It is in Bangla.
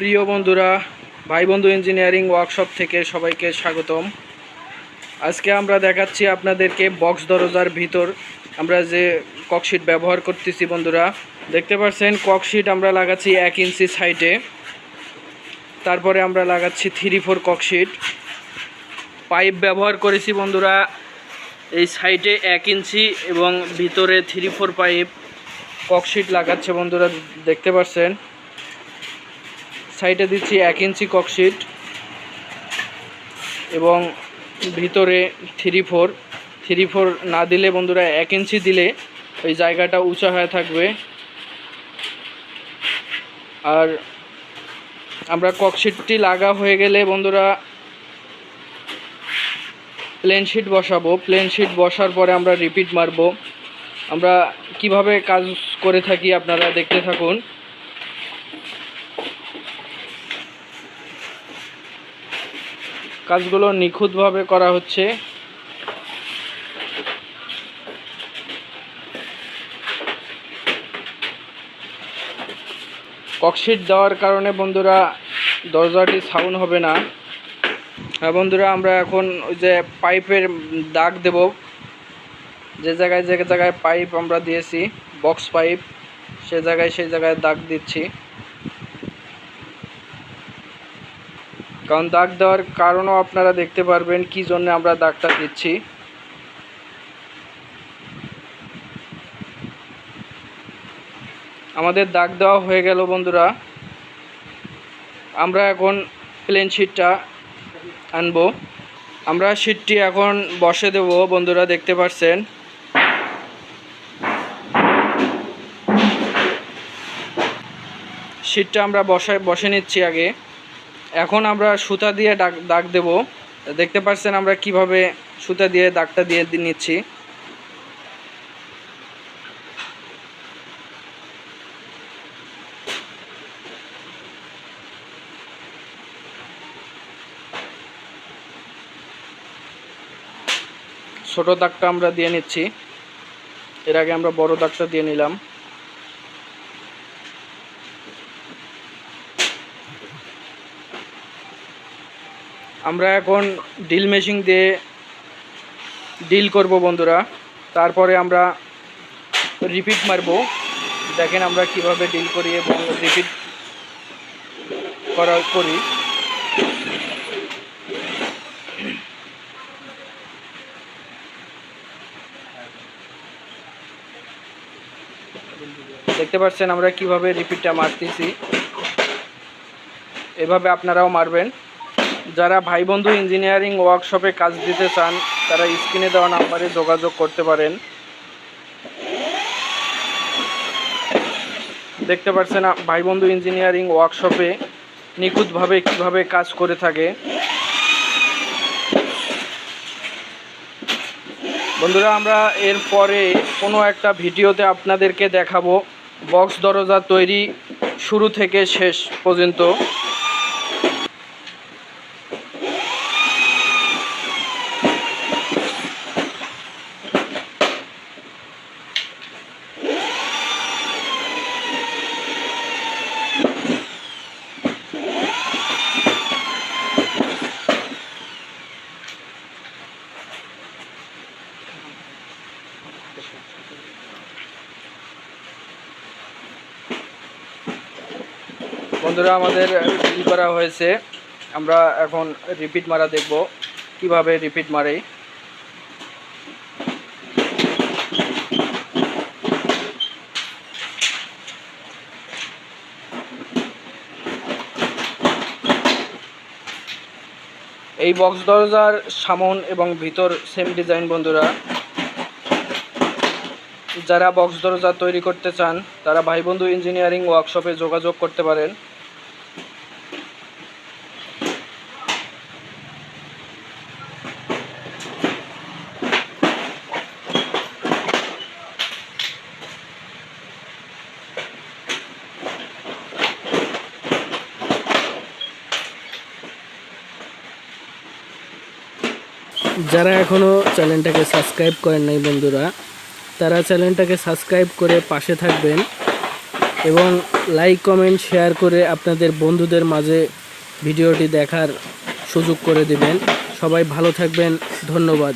প্রিয় বন্ধুরা, ভাই বন্ধু ইঞ্জিনিয়ারিং ওয়ার্কশপ থেকে সবাইকে স্বাগতম। আজকে আমরা দেখাচ্ছি আপনাদেরকে বক্স দরজার ভিতর আমরা যে ককশিট ব্যবহার করতেছি বন্ধুরা, দেখতে পাচ্ছেন ককশিট আমরা লাগাচ্ছি এক ইঞ্চি সাইডে তারপরে আমরা লাগাচ্ছি থ্রি ফোর ককশিট পাইপ ব্যবহার করেছি বন্ধুরা, এই সাইডে এক ইঞ্চি এবং ভিতরে থ্রি ফোর পাইপ ককশিট লাগাচ্ছে বন্ধুরা, দেখতে পাচ্ছেন। সাইডে দিচ্ছি এক ইঞ্চি ককশিট এবং ভিতরে থ্রি ফোর। থ্রি ফোর না দিলে বন্ধুরা এক ইঞ্চি দিলে ওই জায়গাটা উঁচা হয়ে থাকবে। আর আমরা ককশিটটি লাগা হয়ে গেলে বন্ধুরা প্লেন শিট বসাবো। প্লেন শিট বসার পরে আমরা রিপিট মারবো। আমরা কীভাবে কাজ করে থাকি আপনারা দেখতে থাকুন। কাজগুলো নিখুঁতভাবে করা হচ্ছে। ককশিট দেওয়ার কারণে বন্ধুরা দরজাটি সাউন্ড হবে না। হ্যাঁ বন্ধুরা, আমরা এখন ওই যে পাইপের দাগ দেব। যে জায়গায় যে জায়গায় পাইপ আমরা দিয়েছি, বক্স পাইপ, সে জায়গায় সেই জায়গায় দাগ দিচ্ছি। কারণ দাগ দেওয়ার কারণও আপনারা দেখতে পারবেন কি জন্য আমরা দাগটা দিচ্ছি। আমাদের দাগ দেওয়া হয়ে গেল বন্ধুরা। আমরা এখন প্লেন শিটটা আনব। আমরা শিটটি এখন বসে দেব, বন্ধুরা দেখতে পাচ্ছেন শিটটা আমরা বসায়, বসে নিচ্ছি আগে। এখন আমরা সুতা দিয়ে দাগ দাগ দেব। দেখতে পাচ্ছেন আমরা কীভাবে সুতা দিয়ে দাগটা দিয়ে নিচ্ছি। ছোট দাগটা আমরা দিয়ে নিচ্ছি। এর আগে আমরা বড় দাগটা দিয়ে নিলাম। আমরা এখন ডিল মেশিন দিয়ে ডিল করব বন্ধুরা। তারপরে আমরা রিপিট মারবো। দেখেন আমরা কীভাবে ডিল করি এবং রিপিট করা করি। দেখতে পাচ্ছেন আমরা কীভাবে রিপিটটা মারতেছি। এভাবে আপনারাও মারবেন। যারা ভাই বন্ধু ইঞ্জিনিয়ারিং ওয়ার্কশপে কাজ দিতে চান, তারা স্ক্রিনে দেওয়া নাম্বারে যোগাযোগ করতে পারেন। দেখতে পাচ্ছেন ভাই বন্ধু ইঞ্জিনিয়ারিং ওয়ার্কশপে নিখুঁতভাবে কীভাবে কাজ করে থাকে। বন্ধুরা, আমরা এরপরে কোনো একটা ভিডিওতে আপনাদেরকে দেখাবো। বক্স দরজা তৈরি শুরু থেকে শেষ পর্যন্ত। বন্ধুরা, আমাদের ডিল করা হয়েছে। আমরা এখন রিপিট মারা দেখব। কীভাবে রিপিট মারে? এই বক্স দরজার সামন এবং ভিতর সেম ডিজাইন বন্ধুরা। যারা বক্স দরজা তৈরি করতে চান, তারা ভাই বন্ধু ইঞ্জিনিয়ারিং ওয়ার্কশপে যোগাযোগ করতে পারেন। যারা এখনও চ্যানেলটাকে সাবস্ক্রাইব করেন নাই বন্ধুরা তারা চ্যানেলটাকে সাবস্ক্রাইব করে পাশে থাকবেন এবং লাইক, কমেন্ট, শেয়ার করে আপনাদের বন্ধুদের মাঝে ভিডিওটি দেখার সুযোগ করে দেবেন। সবাই ভালো থাকবেন। ধন্যবাদ।